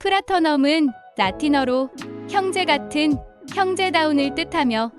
프라터넘은 라틴어로 형제 같은 형제다운을 뜻하며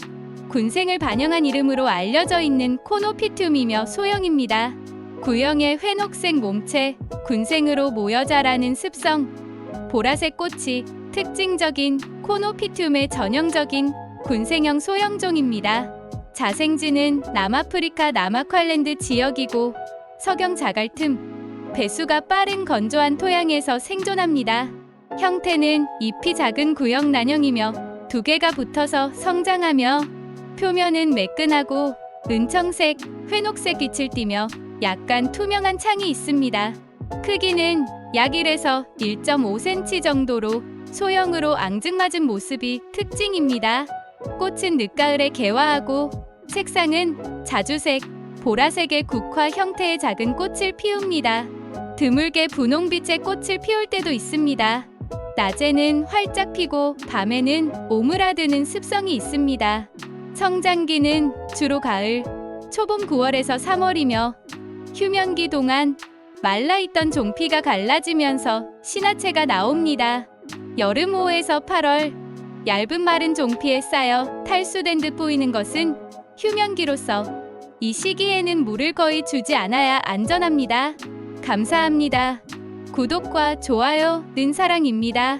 군생을 반영한 이름으로 알려져 있는 코노피툼이며 소형입니다. 구형의 회녹색 몸체, 군생으로 모여 자라는 습성, 보라색 꽃이 특징적인 코노피툼의 전형적인 군생형 소형종입니다. 자생지는 남아프리카 남아퀄랜드 지역이고 석영 자갈 틈, 배수가 빠른 건조한 토양에서 생존합니다. 형태는 잎이 작은 구형 난형이며 두 개가 붙어서 성장하며 표면은 매끈하고 은청색, 회녹색 빛을 띠며 약간 투명한 창이 있습니다. 크기는 약 1에서 1.5cm 정도로 소형으로 앙증맞은 모습이 특징입니다. 꽃은 늦가을에 개화하고 색상은 자주색, 보라색의 국화 형태의 작은 꽃을 피웁니다. 드물게 분홍빛의 꽃을 피울 때도 있습니다. 낮에는 활짝 피고 밤에는 오므라드는 습성이 있습니다. 성장기는 주로 가을, 초봄 9월에서 3월이며 휴면기 동안 말라있던 종피가 갈라지면서 신화체가 나옵니다. 여름 5에서 8월 얇은 마른 종피에 쌓여 탈수된 듯 보이는 것은 휴면기로서 이 시기에는 물을 거의 주지 않아야 안전합니다. 감사합니다. 구독과 좋아요 는 사랑입니다.